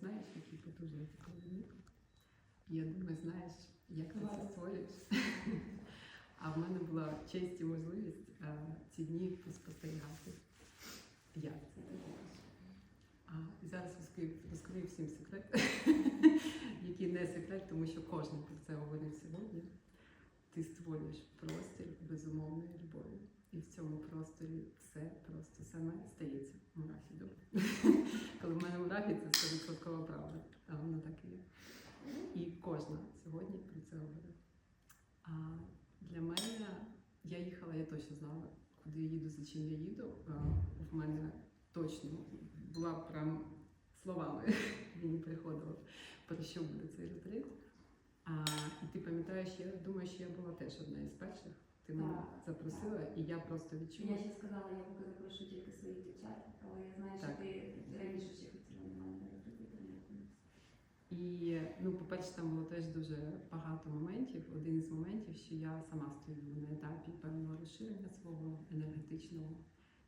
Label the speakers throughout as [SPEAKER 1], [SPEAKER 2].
[SPEAKER 1] знаєш, який потужний провідник. Я думаю, знаєш, як ти це створюєш. А в мене була честь і можливість е, ці дні поспостерігати. Як це ти робиш? А зараз розкрию, всім секрет, який не секрет, тому що кожен про це говорив сьогодні. Ти створюєш простір безумовної любові. І в цьому просторі все просто саме стається мурахи добре. Коли в мене мурахи, це 100% правда. А воно так і є. І кожна сьогодні про це говорить. А для мене я їхала, я точно знала, куди я їду, за чим я їду. В мене точно була прям словами мені приходило, про що буде цей ретрит. А, і ти пам'ятаєш, я думаю, що я була теж одна із перших. Ти мене
[SPEAKER 2] Так,
[SPEAKER 1] запросила, і я просто відчула.
[SPEAKER 2] Я ще сказала, я поки запрошу тільки своїх дівчат, але я знаю, що
[SPEAKER 1] Так.
[SPEAKER 2] ти раніше ще хотіла на мене робити.
[SPEAKER 1] І там було теж дуже багато моментів. Один із моментів, що я сама стою на етапі певного розширення свого енергетичного.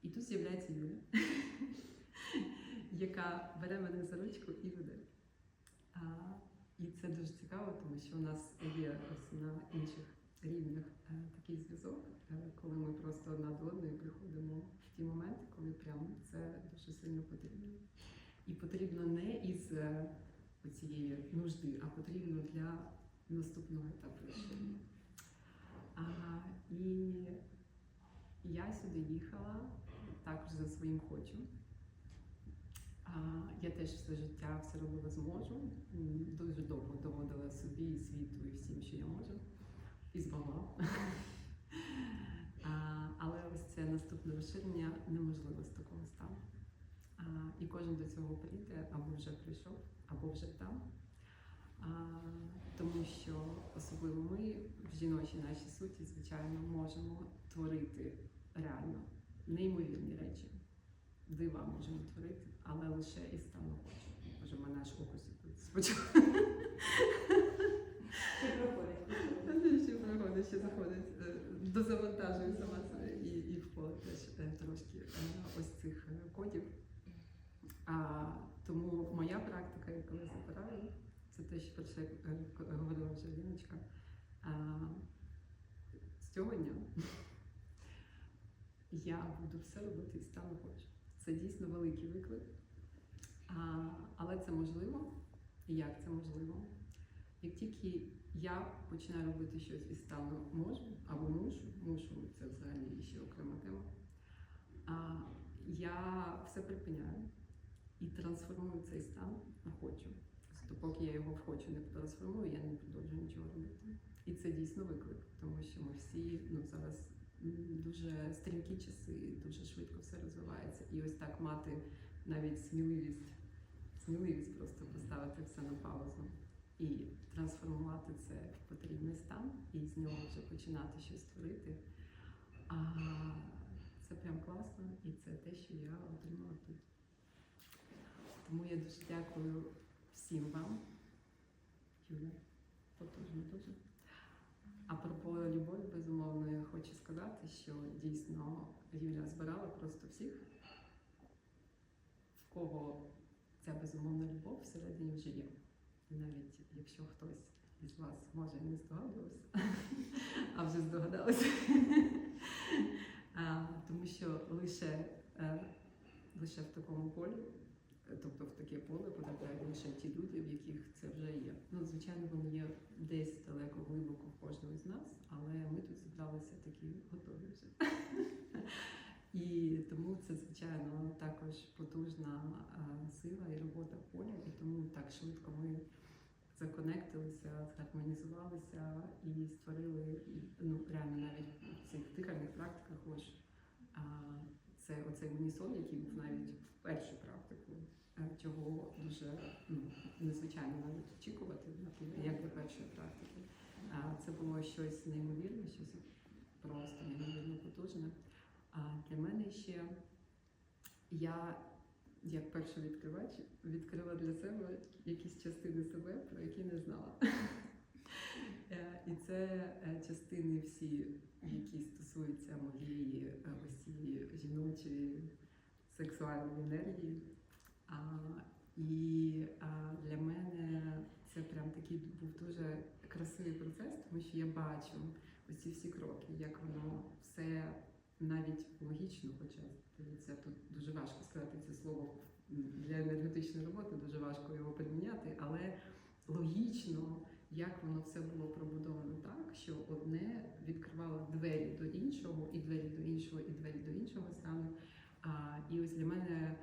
[SPEAKER 1] І тут з'являється Юля, яка бере мене за ручку і веде. І це дуже цікаво, тому що у нас є ось на інших рівнях е, такий зв'язок, е, коли ми просто одна до одної приходимо в ті моменти, коли прям це дуже сильно потрібно. І потрібно не із е, цієї нужди, а потрібно для наступного етапу розширення. А, і я сюди їхала також за своїм хочу. А, я теж все життя все робила зможу. Дуже довго доводила собі і світу, і всім, що я можу, і змогла. Але ось це наступне розширення неможливо з такого стану. Кожен до цього прийде, або вже прийшов, або вже там. А, тому що особливо ми в жіночій нашій суті, звичайно, можемо творити реально неймовірні речі. Дива можемо творити, але лише із стану хочу. Може, мене аж окусить спочатку.
[SPEAKER 2] Ще проходить.
[SPEAKER 1] Ще заходить, е, дозавантажую сама себе і, і в поле теж е, трошки е, ось цих кодів. А, тому моя практика, яку я забираю, це те, що про що е, говорила вже Ліночка. А, з цього дня я буду все робити і стану хочу. Це дійсно великий виклик. А, але це можливо. І як це можливо? Як тільки я починаю робити щось і стану можу або мушу, мушу це взагалі ще окрема тема. А, я все припиняю і трансформую цей стан хочу. Тобто, поки я його хочу не трансформую, я не продовжую нічого робити. І це дійсно виклик, тому що ми всі ну, зараз дуже стрімкі часи, дуже швидко все розвивається. І ось так мати навіть сміливість, сміливість просто поставити все на паузу і трансформувати це в потрібний стан, і з нього вже починати щось творити. А, це прям класно, і це те, що я отримала тут. Тому я дуже дякую всім вам. Юля, потужно дуже. А про любов, безумовно, я хочу сказати, що дійсно Юля збирала просто всіх, в кого ця безумовна любов всередині вже є. І навіть якщо хтось із вас може не здогадувався, а вже здогадалися. А, Тому що лише, е, лише в такому полі, тобто в таке поле потрапляють лише ті люди, в яких це вже є. Ну, звичайно, вони є десь далеко глибоко в кожного з нас, але ми тут зібралися такі готові вже. І тому це, звичайно, також потужна сила і робота поля, і тому так швидко ми законектилися, згармонізувалися і створили ну, реально навіть в цих дихальних практиках ось це оцей унісон, який був навіть в першу практику, чого дуже ну, незвичайно навіть очікувати, як до першої практики. Це було щось неймовірне, щось просто неймовірно потужне. А для мене ще я, як перший відкривач, відкрила для себе якісь частини себе, про які не знала. Е, І це е, частини всі, які стосуються моєї е, ось жіночої сексуальної енергії. І а, такий був дуже красивий процес, тому що я бачу ось ці всі кроки, як воно все навіть логічно, хоча здається, тут дуже важко сказати це слово для енергетичної роботи, дуже важко його підміняти, але логічно, як воно все було пробудовано так, що одне відкривало двері до іншого, і двері до іншого, і двері до іншого стану. А, і ось для мене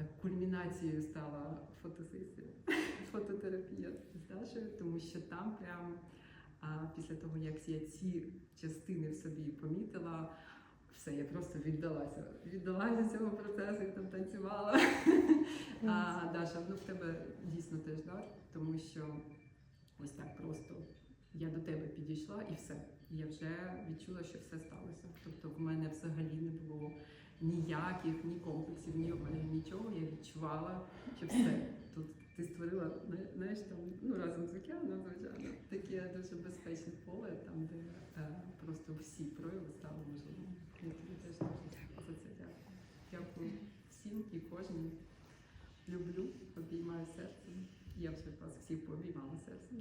[SPEAKER 1] так кульмінацією стала фотосесія, фототерапія з Дашею, тому що там прям а, після того, як я ці частини в собі помітила, все, я просто віддалася. Віддалася цьому процесу і там танцювала. А Даша, ну в тебе дійсно теж дар, тому що ось так просто я до тебе підійшла і все. Я вже відчула, що все сталося. Тобто в мене взагалі не ніяких ні комплексів, ні обмежень, нічого. Я відчувала, що все. Тут ти створила, знаєш, там ну разом з океаном, звичайно, таке дуже безпечне поле, там, де е, просто всі прояви стали можливими. Я тобі теж дуже за це дякую. Дякую всім і кожній. Люблю, обіймаю серцем. Я вже вас всіх пообіймала серцем.